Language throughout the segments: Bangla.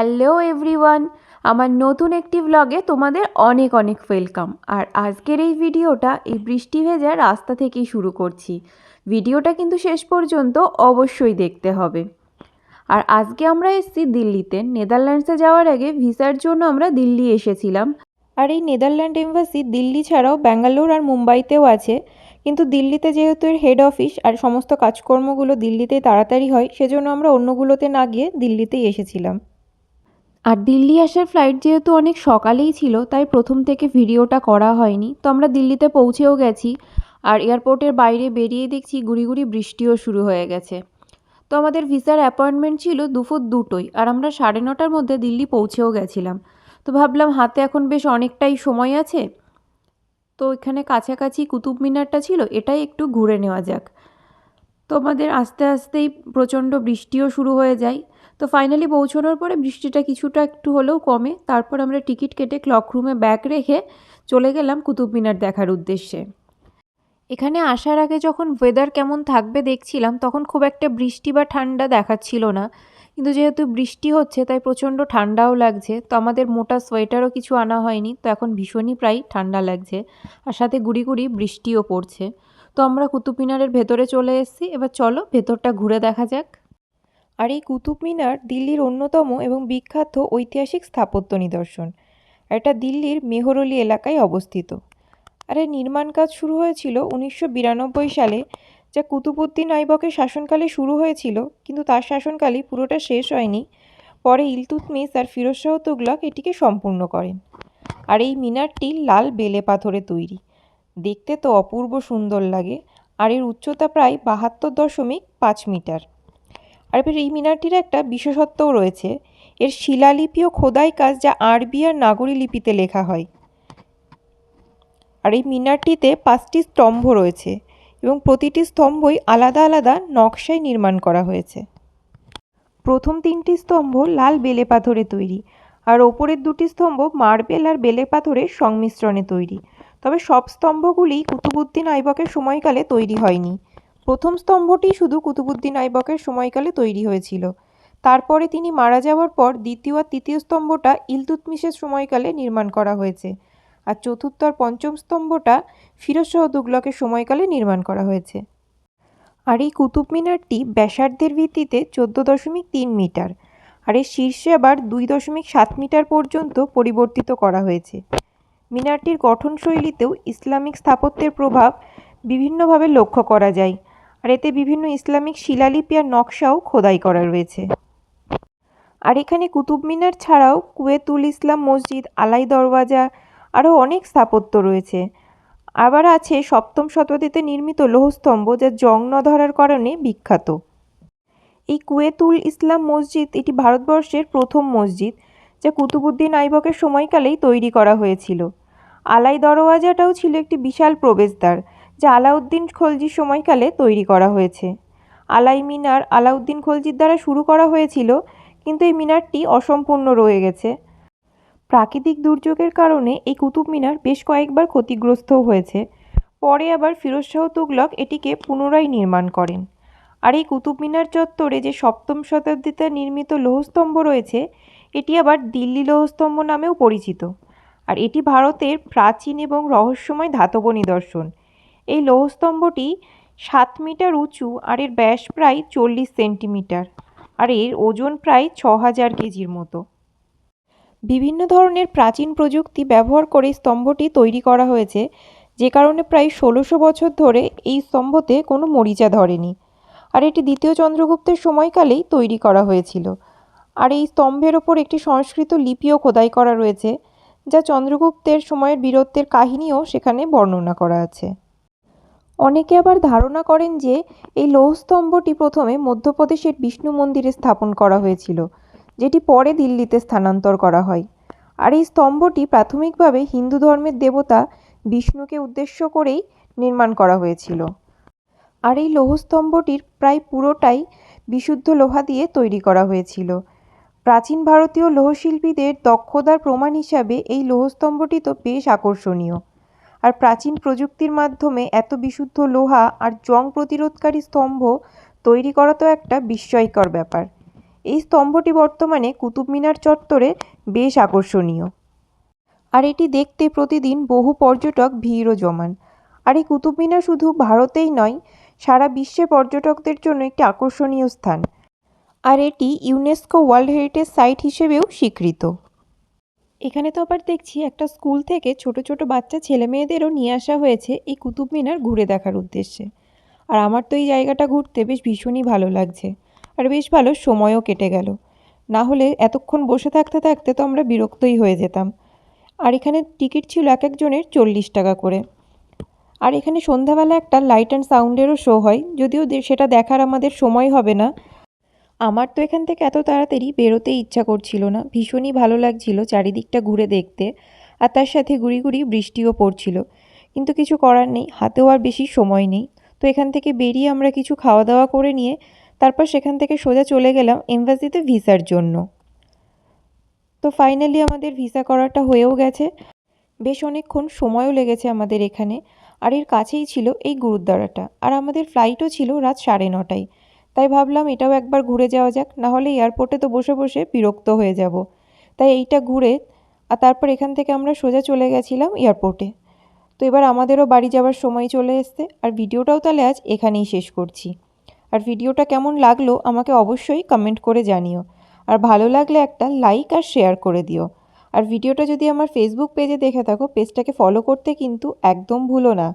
হ্যালো এভরিওয়ান, আমার নতুন একটি ব্লগে তোমাদের অনেক অনেক ওয়েলকাম আর আজকের এই ভিডিওটা এই বৃষ্টি ভেজা রাস্তা থেকেই শুরু করছি। ভিডিওটা কিন্তু শেষ পর্যন্ত অবশ্যই দেখতে হবে। আর আজকে আমরা এসেছি দিল্লিতে। নেদারল্যান্ডসে যাওয়ার আগে ভিসার জন্য আমরা দিল্লি এসেছিলাম। আর এই নেদারল্যান্ড এম্বাসি দিল্লি ছাড়াও ব্যাঙ্গালোর আর মুম্বাইতেও আছে। কিন্তু দিল্লিতে যেহেতু এর হেড অফিস আর সমস্ত কাজকর্মগুলো দিল্লিতেই তাড়াতাড়ি হয়, সেজন্য আমরা অন্যগুলোতে না গিয়ে দিল্লিতেই এসেছিলাম। আর দিল্লি আসার ফ্লাইট যেহেতু অনেক সকালেই ছিল, তাই প্রথম থেকে ভিডিওটা করা হয়নি। তো আমরা দিল্লিতে পৌঁছেও গেছি আর এয়ারপোর্টের বাইরে বেরিয়ে দেখছি গুড়ি গুড়ি বৃষ্টিও শুরু হয়ে গেছে। তো আমাদের ভিসার অ্যাপয়েন্টমেন্ট ছিল দুপুর দুটোই আর আমরা সাড়ে নটার মধ্যে দিল্লি পৌঁছেও গেছিলাম। তো ভাবলাম হাতে এখন বেশ অনেকটাই সময় আছে। তো এখানে কাছাকাছি কুতুব মিনারটা ছিল, এটাই একটু ঘুরে নেওয়া যাক। তো আমাদের আস্তে আস্তেই প্রচণ্ড বৃষ্টিও শুরু হয়ে যায়। তো ফাইনালি পৌঁছানোর পরে বৃষ্টিটা কিছুটা একটু হলেও কমে। তারপর আমরা টিকিট কেটে ক্লক রুমে ব্যাগ রেখে চলে গেলাম কুতুব মিনার দেখার উদ্দেশ্যে। এখানে আসার আগে যখন ওয়েদার কেমন থাকবে দেখছিলাম, তখন খুব একটা বৃষ্টি বা ঠান্ডা দেখাচ্ছিল না। কিন্তু যেহেতু বৃষ্টি হচ্ছে, তাই প্রচণ্ড ঠান্ডাও লাগছে। তো আমাদের মোটা সোয়েটারও কিছু আনা হয়নি, তো এখন ভীষণই প্রায় ঠান্ডা লাগছে। আর সাথে গুড়ি গুড়ি বৃষ্টিও পড়ছে। তো আমরা কুতুব মিনারের ভেতরে চলে এসেছি। এবার চলো ভেতরটা ঘুরে দেখা যাক। আর এই কুতুব মিনার দিল্লির অন্যতম এবং বিখ্যাত ঐতিহাসিক স্থাপত্য নিদর্শন। এটা দিল্লির মেহরলি এলাকায় অবস্থিত। আর এর নির্মাণ কাজ শুরু হয়েছিল উনিশশো বিরানব্বই সালে, যা কুতুবুদ্দিন আইবকের শাসনকালে শুরু হয়েছিল, কিন্তু তার শাসনকালে পুরোটা শেষ হয়নি। পরে ইলতুৎমিশ আর ফিরোজ শাহ তুগলক এটিকে সম্পূর্ণ করেন। আর এই মিনারটি লাল বেলে পাথরে তৈরি। দেখতে তো অপূর্ব সুন্দর লাগে, আর এর উচ্চতা প্রায় বাহাত্তর দশমিক পাঁচ মিটার। আর এই মিনারটির একটা বিশেষত্বও রয়েছে। এর শিলালিপি ও খোদাই কাজ যা আরবি আর নাগরী লিপিতে লেখা হয়। আর এই মিনারটিতে পাঁচটি স্তম্ভ রয়েছে এবং প্রতিটি স্তম্ভই আলাদা আলাদা নকশায় নির্মাণ করা হয়েছে। প্রথম তিনটি স্তম্ভ লাল বেলে পাথরে তৈরি আর ওপরের দুটি স্তম্ভ মার্বেল আর বেলে পাথরের সংমিশ্রণে তৈরি। তবে সব স্তম্ভগুলি কুতুবুদ্দিন আইবকের সময়কালে তৈরি হয়নি। প্রথম স্তম্ভটি শুধু কুতুবুদ্দিন আইবকের সময়কালে তৈরি হয়েছিল। তারপরে তিনি মারা যাওয়ার পর দ্বিতীয় আর তৃতীয় স্তম্ভটা ইলতুতমিশের সময়কালে নির্মাণ করা হয়েছে আর চতুর্থ আর পঞ্চম স্তম্ভটা ফিরোজ শাহ তুগলকের সময়কালে নির্মাণ করা হয়েছে। আর এই কুতুব মিনারটি ব্যাসার্ধের ভিত্তিতে চোদ্দ দশমিক তিন মিটার আর এর শীর্ষে আবার দুই দশমিক সাত মিটার পর্যন্ত পরিবর্তিত করা হয়েছে। মিনারটির গঠনশৈলীতেও ইসলামিক স্থাপত্যের প্রভাব বিভিন্নভাবে লক্ষ্য করা যায়। আর এতে বিভিন্ন ইসলামিক শিলালিপি আর নকশাও খোদাই করা রয়েছে। আর এখানে কুতুব মিনার ছাড়াও কুয়েতুল ইসলাম মসজিদ, আলাই দরওয়াজা, আরও অনেক স্থাপত্য রয়েছে। আবার আছে সপ্তম শতাব্দীতে নির্মিত লৌহস্তম্ভ যা জং ন ধরার কারণে বিখ্যাত। এই কুয়েতুল ইসলাম মসজিদ এটি ভারতবর্ষের প্রথম মসজিদ যা কুতুবুদ্দিন আইবকের সময়কালেই তৈরি করা হয়েছিল। আলাই দরওয়াজাটাও ছিল একটি বিশাল প্রবেশদ্বার যা আলাউদ্দিন খলজির সময়কালে তৈরি করা হয়েছে। আলাই মিনার আলাউদ্দিন খলজির দ্বারা শুরু করা হয়েছিল, কিন্তু এই মিনারটি অসম্পূর্ণ রয়ে গেছে। প্রাকৃতিক দুর্যোগের কারণে এই কুতুব মিনার বেশ কয়েকবার ক্ষতিগ্রস্তও হয়েছে। পরে আবার ফিরোজ শাহ তুগলক এটিকে পুনরায় নির্মাণ করেন। আর এই কুতুব মিনার চত্বরে যে সপ্তম শতাব্দীতে নির্মিত লৌহস্তম্ভ রয়েছে, এটি আবার দিল্লি লৌহস্তম্ভ নামেও পরিচিত। আর এটি ভারতের প্রাচীন এবং রহস্যময় ধাতব নিদর্শন। এই লৌহস্তম্ভটি সাত মিটার উঁচু আর এর ব্যাস প্রায় চল্লিশ সেন্টিমিটার আর এর ওজন প্রায় ছ হাজার কেজির মতো। বিভিন্ন ধরনের প্রাচীন প্রযুক্তি ব্যবহার করে স্তম্ভটি তৈরি করা হয়েছে, যে কারণে প্রায় ষোলোশো বছর ধরে এই স্তম্ভতে কোনো মরিচা ধরেনি। আর এটি দ্বিতীয় চন্দ্রগুপ্তের সময়কালেই তৈরি করা হয়েছিল। আর এই স্তম্ভের ওপর একটি সংস্কৃত লিপিও খোদাই করা রয়েছে, যা চন্দ্রগুপ্তের সময়ের বীরত্বের কাহিনীও সেখানে বর্ণনা করা আছে। অনেকে আবার ধারণা করেন যে এই লৌহস্তম্ভটি প্রথমে মধ্যপ্রদেশের বিষ্ণু মন্দিরে স্থাপন করা হয়েছিল, যেটি পরে দিল্লিতে স্থানান্তর করা হয়। আর এই স্তম্ভটি প্রাথমিকভাবে হিন্দু ধর্মের দেবতা বিষ্ণুকে উদ্দেশ্য করেই নির্মাণ করা হয়েছিল। আর এই লৌহস্তম্ভটির প্রায় পুরোটাই বিশুদ্ধ লোহা দিয়ে তৈরি করা হয়েছিল। প্রাচীন ভারতীয় লৌহশিল্পীদের দক্ষতার প্রমাণ হিসাবে এই লৌহস্তম্ভটি তো বেশ আকর্ষণীয়। আর প্রাচীন প্রযুক্তির মাধ্যমে এত বিশুদ্ধ লোহা আর জং প্রতিরোধকারী স্তম্ভ তৈরি করা তো একটা বিস্ময়কর ব্যাপার। এই স্তম্ভটি বর্তমানে কুতুব মিনার চত্বরে বেশ আকর্ষণীয়। আর এটি দেখতে প্রতিদিন বহু পর্যটক ভিড়ও জমান। আর এই কুতুব মিনার শুধু ভারতেই নয়, সারা বিশ্বে পর্যটকদের জন্য একটি আকর্ষণীয় স্থান। আর এটি ইউনেস্কো ওয়ার্ল্ড হেরিটেজ সাইট হিসেবেও স্বীকৃত। এখানে তো আবার দেখছি একটা স্কুল থেকে ছোট ছোট বাচ্চা ছেলে মেয়েদেরও নিয়ে আসা হয়েছে এই কুতুব মিনার ঘুরে দেখার উদ্দেশ্যে। আর আমার তো এই জায়গাটা ঘুরতে বেশ ভীষণই ভালো লাগছে। আর বেশ ভালো সময়ও কেটে গেল। না হলে এতক্ষণ বসে থাকতে থাকতে তো আমরা বিরক্তই হয়ে যেতাম। আর এখানে টিকিট ছিল এক একজনের চল্লিশ টাকা করে। আর এখানে সন্ধ্যাবেলা একটা লাইট অ্যান্ড সাউন্ডেরও শো হয়, যদিও সেটা দেখার আমাদের সময় হবে না। আমার তো এখান থেকে এত তাড়াতাড়ি বেরোতে ইচ্ছা করছিল না। ভীষণই ভালো লাগছিল চারিদিকটা ঘুরে দেখতে, আর তার সাথে গুড়ি গুড়ি বৃষ্টিও পড়ছিল। কিন্তু কিছু করার নেই, হাতেও আর বেশি সময় নেই। তো এখান থেকে বেরিয়ে আমরা কিছু খাওয়া দাওয়া করে নিয়ে, তারপর সেখান থেকে সোজা চলে গেলাম এমবাসিতে ভিসার জন্য। তো ফাইনালি আমাদের ভিসা করাটা হয়েও গেছে। বেশ অনেকক্ষণ সময়ও লেগেছে আমাদের এখানে। আর এর কাছেই ছিল এই গুরুদ্বারাটা। আর আমাদের ফ্লাইটও ছিল রাত সাড়ে নটায়। তাই ভাবলাম এটাও একবার ঘুরে যাওয়া যাক না হলে এয়ারপোর্টে তো বসে বসে বিরক্ত হয়ে যাব। তাই এইটা ঘুরে, আর তারপর এখান থেকে আমরা সোজা চলে গেছিলাম এয়ারপোর্টে তো এবার আমাদেরও বাড়ি যাওয়ার সময় চলে এসছে, আর ভিডিওটাও তাহলে আজ এখানেই শেষ করছি। আর ভিডিওটা কেমন লাগল আমাকে অবশ্যই কমেন্ট করে জানিও। আর ভালো লাগলে একটা লাইক আর শেয়ার করে দিও। আর ভিডিওটা যদি আমার ফেসবুক পেজে দেখে থাকো পেজটাকে ফলো করতে কিন্তু একদম ভুলো না।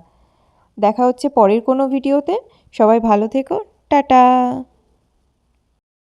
দেখা হচ্ছে পরের কোনো ভিডিওতে সবাই ভালো থেকো টাটা